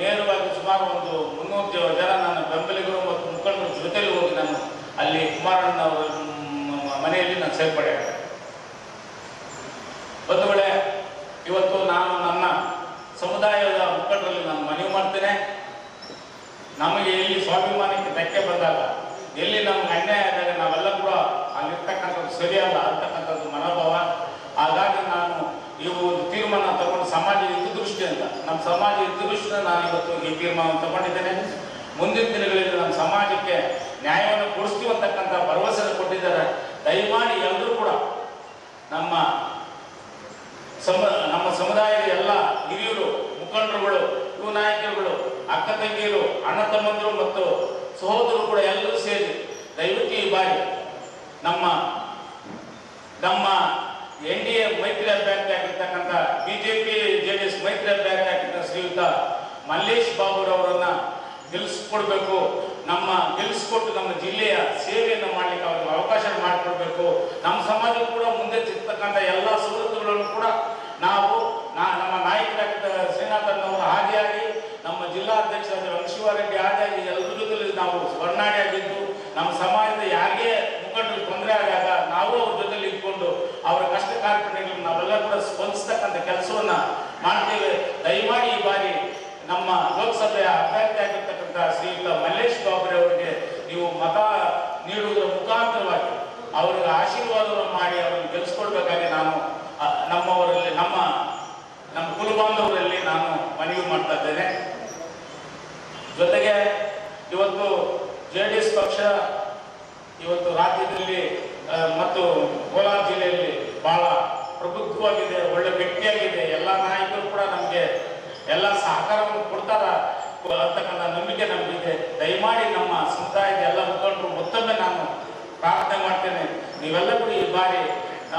ನೇರವಾಗಿ ಸುಮಾರು ಒಂದು ಮುನ್ನೂರು ಜನ ನನ್ನ ಬೆಂಬಲಿಗರು ಮತ್ತು ಮುಖಂಡರ ಜೊತೆಯಲ್ಲಿ ಹೋಗಿ ನಾನು ಅಲ್ಲಿ ಕುಮಾರಣ್ಣ ಅವರ ಮನೆಯಲ್ಲಿ ನಾನು ಸೇರ್ಪಡೆ ಒಂದು ವೇಳೆ ಇವತ್ತು ನಾನು ನನ್ನ ಸಮುದಾಯದ ಮುಖಂಡರಲ್ಲಿ ನಾನು ಮನವಿ ಮಾಡ್ತೇನೆ. ನಮಗೆ ಎಲ್ಲಿ ಸ್ವಾಭಿಮಾನಕ್ಕೆ ಧಕ್ಕೆ ಬಂದಾಗ, ಎಲ್ಲಿ ನಮ್ಗೆ ಅನ್ಯಾಯ ಆದಾಗ ನಾವೆಲ್ಲ ಕೂಡ ಅಲ್ಲಿರ್ತಕ್ಕಂಥದ್ದು ಸರಿಯಲ್ಲ ಅಂತಕ್ಕಂಥದ್ದು ಮನೋಭಾವ. ಹಾಗಾಗಿ ನಾನು ಇವು ಒಂದು ತೀರ್ಮಾನ ತಗೊಂಡು ಸಮಾಜ ಹಿತದೃಷ್ಟಿಯಿಂದ ನಮ್ಮ ಸಮಾಜ ಎದುರಿಸಿದ ನಾನು ಇವತ್ತು ಈ ತೀರ್ಮಾನವನ್ನು ತಗೊಂಡಿದ್ದೇನೆ. ಮುಂದಿನ ದಿನಗಳಲ್ಲಿ ನಮ್ಮ ಸಮಾಜಕ್ಕೆ ನ್ಯಾಯವನ್ನು ಕೊಡಿಸ್ತೀವಿ ಅಂತಕ್ಕಂಥ ಭರವಸೆಯನ್ನು ಕೊಟ್ಟಿದ್ದಾರೆ. ದಯಮಾಡಿ ಎಲ್ಲರೂ ಕೂಡ ನಮ್ಮ ಸಮ, ನಮ್ಮ ಸಮುದಾಯದ ಎಲ್ಲ ಹಿರಿಯರು, ಮುಖಂಡರುಗಳು, ಯುವ ನಾಯಕರುಗಳು, ಅಕ್ಕ ತಂಗಿಯರು, ಅಣ್ಣ ತಮ್ಮಂದಿರು ಮತ್ತು ಸಹೋದರರು ಕೂಡ ಎಲ್ಲರೂ ಸೇರಿ ದಯವಿಟ್ಟು ಈ ಬಾರಿ ನಮ್ಮ ನಮ್ಮ ಎನ್ ಡಿ ಎ ಮೈತ್ರಿ ಅಭ್ಯರ್ಥಿ ಆಗಿರ್ತಕ್ಕಂಥ ಬಿಜೆಪಿ ಜೆ ಡಿ ಎಸ್ ಮೈತ್ರಿ ಅಭ್ಯರ್ಥಿ ಆಗಿದ್ದ ಶ್ರೀಯುತ ಮಲ್ಲೇಶ್ ಬಾಬುರವರನ್ನ ಗೆಲ್ಲಿಸ್ಕೊಡ್ಬೇಕು. ನಮ್ಮ ಗೆಲ್ಲಿಸ್ಕೊಟ್ಟು ನಮ್ಮ ಜಿಲ್ಲೆಯ ಸೇವೆಯನ್ನು ಮಾಡಲಿಕ್ಕೆ ಅವ್ರಿಗೆ ಅವಕಾಶ ಮಾಡಿಕೊಡ್ಬೇಕು. ನಮ್ಮ ಸಮಾಜ ಕೂಡ ಮುಂದೆ ಸಿಗ್ತಕ್ಕಂಥ ಎಲ್ಲ ಸವಲತ್ತುಗಳನ್ನು ಕೂಡ ನಾವು ನಮ್ಮ ನಾಯಕರಾಗಿದ್ದ ಹಾಗೆ ಆಗಿ ನಮ್ಮ ಜಿಲ್ಲಾಧ್ಯಕ್ಷರಾದ ವಂಶಿವಾರೆಡ್ಡಿ ಹಾದಿಯಾಗಿ ಎಲ್ಲರ ಜೊತೆಲಿ ನಾವು ಸ್ವರ್ಣಾಡಿಯಾಗಿದ್ದು, ನಮ್ಮ ಸಮಾಜದ ಯಾರಿಗೆ ಮುಖಂಡರಿಗೆ ತೊಂದರೆ ಆದಾಗ ನಾವು ಅವ್ರ ಜೊತೆಲಿ ಕಾರ್ಪಣ್ಯಗಳನ್ನು ನಾವೆಲ್ಲ ಕೂಡ ಸ್ಪಂದಿಸ್ತಕ್ಕಂಥ ಕೆಲಸವನ್ನ ಮಾಡ್ತೇವೆ. ದಯಮಾಡಿ ಈ ಬಾರಿ ನಮ್ಮ ಲೋಕಸಭೆಯ ಅಭ್ಯರ್ಥಿ ಆಗಿರ್ತಕ್ಕಂಥ ಶ್ರೀಯುತ ಮಲ್ಲೇಶ್ ಬಾಬ್ರೆ ಅವರಿಗೆ ನೀವು ಮತ ನೀಡುವುದರ ಮುಖಾಂತರವಾಗಿ ಅವರಿಗೆ ಆಶೀರ್ವಾದವನ್ನು ಮಾಡಿ ಅವರನ್ನು ಗೆಲ್ಲಿಸ್ಕೊಳ್ಬೇಕಾಗಿ ನಾನು ನಮ್ಮವರಲ್ಲಿ, ನಮ್ಮ ನಮ್ಮ ಕುಲಬಾಂಧವರಲ್ಲಿ ನಾನು ಮನವಿ ಮಾಡ್ತಾ ಇದ್ದೇನೆ. ಜೊತೆಗೆ ಇವತ್ತು ಜೆ ಪಕ್ಷ, ಇವತ್ತು ರಾಜ್ಯದಲ್ಲಿ ಮತ್ತು ಕೋಲಾರ ಜಿಲ್ಲೆಯಲ್ಲಿ ಬಹಳ ಒಳ್ಳೆ ಗಟ್ಟಿಯಾಗಿದೆ ಎಲ್ಲ ನಾಯಕರು ಕೂಡ ನಮಗೆ ಎಲ್ಲ ಸಹಕಾರವನ್ನು ಕೊಡ್ತಾರ ಅಂತಕ್ಕಂಥ ನಂಬಿಕೆ ನಮಗಿದೆ. ದಯಮಾಡಿ ನಮ್ಮ ಸಮುದಾಯದ ಎಲ್ಲ ಮುಖಂಡರು, ಮತ್ತೊಮ್ಮೆ ನಾನು ಪ್ರಾರ್ಥನೆ ಮಾಡ್ತೇನೆ. ನೀವೆಲ್ಲ ಕೂಡ ಈ ಬಾರಿ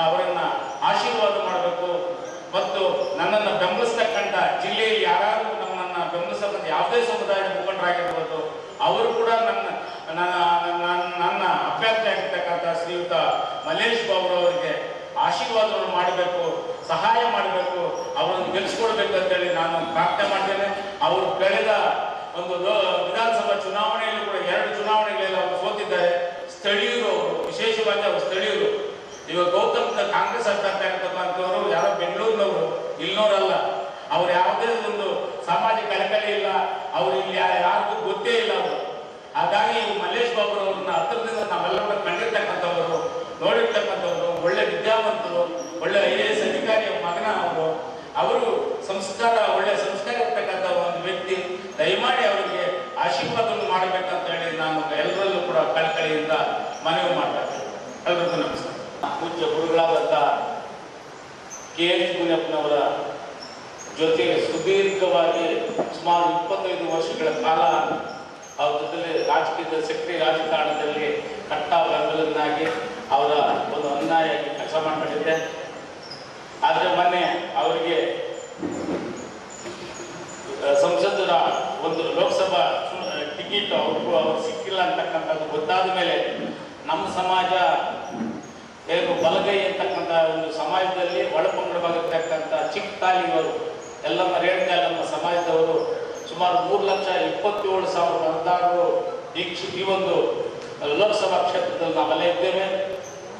ಅವರನ್ನ ಆಶೀರ್ವಾದ ಮಾಡಬೇಕು ಮತ್ತು ನನ್ನನ್ನು ಬೆಂಬಲಿಸ್ತಕ್ಕಂಥ ಜಿಲ್ಲೆಯಲ್ಲಿ ಯಾರಾದರೂ ನಮ್ಮನ್ನ ಬೆಂಬಲಿಸ್ತಕ್ಕಂಥ ಯಾವುದೇ ಸಮುದಾಯದ ಮುಖಂಡರಾಗಿರ್ಬೋದು, ಅವರು ಕೂಡ ನನ್ನ ನನ್ನ, ನನ್ನ- ನನ್ನ ಅಭ್ಯರ್ಥಿ ಆಗಿರ್ತಕ್ಕಂಥ ಶ್ರೀಯುತ ಮಲ್ಲೇಶ್ ಬಾಬು ಅವರಿಗೆ ಆಶೀರ್ವಾದವನ್ನು ಮಾಡಬೇಕು. ಸಹಾಯ ಮಾಡಬೇಕು, ಅವರನ್ನು ಗೆಲ್ಲಿಸ್ಕೊಳ್ಬೇಕು ಅಂತೇಳಿ ನಾನು ಪ್ರಾರ್ಥನೆ ಮಾಡ್ತೇನೆ. ಅವರು ಕಳೆದ ಒಂದು ವಿಧಾನಸಭಾ ಚುನಾವಣೆಯಲ್ಲಿ ಕೂಡ ಎರಡು ಚುನಾವಣೆಗಳಲ್ಲಿ ಅವರು ಸೋತಿದ್ದಾರೆ. ಸ್ಥಳೀಯರು ವಿಶೇಷವಾಗಿ ಅವರು ಸ್ಥಳೀಯರು. ಇವಾಗ ಗೌತಮ್ ಕಾಂಗ್ರೆಸ್ ಅಭ್ಯರ್ಥಿ ಯಾರು ಯಾರೋ ಬೆಂಗಳೂರಿನವರು, ಇಲ್ನೋರಲ್ಲ. ಅವ್ರು ಯಾವುದೇ ಒಂದು ಸಾಮಾಜಿಕ ಕಳಕಳಿ ಇಲ್ಲ. ಅವ್ರು ಇಲ್ಲಿ ಯಾರಿಗೂ ಗೊತ್ತೇ ಇಲ್ಲ ಅವರು. ಹಾಗಾಗಿ ಮಲ್ಲೇಶ್ ಬಾಬು ಅವ್ರನ್ನ ಹತ್ತಿರದಿಂದ ನಾವೆಲ್ಲ ಕೂಡ ಕಂಡಿರ್ತಕ್ಕಂಥವ್ರು, ನೋಡಿರ್ತಕ್ಕಂಥವ್ರು, ಒಳ್ಳೆ ವಿದ್ಯಾವಂತರು, ಒಳ್ಳೆ ಐ ಎ ಎಸ್ ಅವರು ಸಂಸ್ಕಾರ, ಒಳ್ಳೆ ಸಂಸ್ಕಾರ ಇರ್ತಕ್ಕಂಥ ಒಂದು ವ್ಯಕ್ತಿ. ದಯಮಾಡಿ ಅವರಿಗೆ ಆಶೀರ್ವಾದವನ್ನು ಮಾಡಬೇಕಂತ ಹೇಳಿ ನಾನು ಎಲ್ಲರಲ್ಲೂ ಕೂಡ ಕಳಕಳಿಯಿಂದ ಮನವಿ ಮಾಡ್ತಾ ಇದ್ದೇನೆ. ನಮಸ್ಕಾರ. ಪೂಜ್ಯ ಗುರುಗಳಾದಂಥ ಕೆ ಎಚ್ ಮುನಿಯಪ್ಪನವರ ಜೊತೆಗೆ ಸುದೀರ್ಘವಾಗಿ ಸುಮಾರು ಇಪ್ಪತ್ತೈದು ವರ್ಷಗಳ ಕಾಲ ಅವ್ರ ಜೊತೆಲಿ ರಾಜಕೀಯದ ಸಕ್ರಿಯ ರಾಜಕಾರಣದಲ್ಲಿ ಕಟ್ಟ ಬೆಂಬಲನ್ನಾಗಿ ಅವರ ಒಂದು ಅನ್ಯಾಯಕ್ಕೆ ಕೆಲಸ ಮಾಡಿಕೊಂಡಿದ್ದೆ ಅವರಿಗೆ ಸಂಸದರ ಒಂದು ಲೋಕಸಭಾ ಟಿಕೆಟ್ ಅವ್ರಿಗೂ ಅವ್ರು ಸಿಕ್ಕಿಲ್ಲ ಅಂತಕ್ಕಂಥದ್ದು ಗೊತ್ತಾದ ಮೇಲೆ ನಮ್ಮ ಸಮಾಜ ಹೇಗೂ ಬಲಗೈ ಅಂತಕ್ಕಂಥ ಒಂದು ಸಮಾಜದಲ್ಲಿ ಒಳಪಂಗಡವಾಗಿರ್ತಕ್ಕಂಥ ಚಿಕ್ಕ ತಾಲಿಯವರು ಎಲ್ಲಮ್ಮ, ರೇಣುಕಾ ನಮ್ಮ ಸಮಾಜದವರು ಸುಮಾರು ಮೂರು ಲಕ್ಷ ಇಪ್ಪತ್ತೇಳು ಸಾವಿರದ ಕ್ಷ- ಈ ಒಂದು ಲೋಕಸಭಾ ಕ್ಷೇತ್ರದಲ್ಲಿ ನಾವೆಲ್ಲ ಇದ್ದೇವೆ.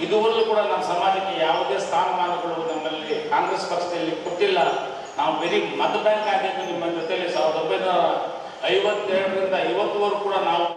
ಇದುವರೆಗೂ ಕೂಡ ನಮ್ಮ ಸಮಾಜಕ್ಕೆ ಯಾವುದೇ ಸ್ಥಾನಮಾನಗಳು ನಮ್ಮಲ್ಲಿ ಕಾಂಗ್ರೆಸ್ ಪಕ್ಷದಲ್ಲಿ ಕೊಟ್ಟಿಲ್ಲ. ನಾವು ಬರೀ ಮತ ಬ್ಯಾಂಕ್ ಆಗಿದ್ದು ನಿಮ್ಮ ಜೊತೆಯಲ್ಲಿ ಸಾವಿರದ ಒಂಬೈನೂರ ಐವತ್ತೆರಡರಿಂದ ಇವತ್ತುವರೆಗೂ ಕೂಡ ನಾವು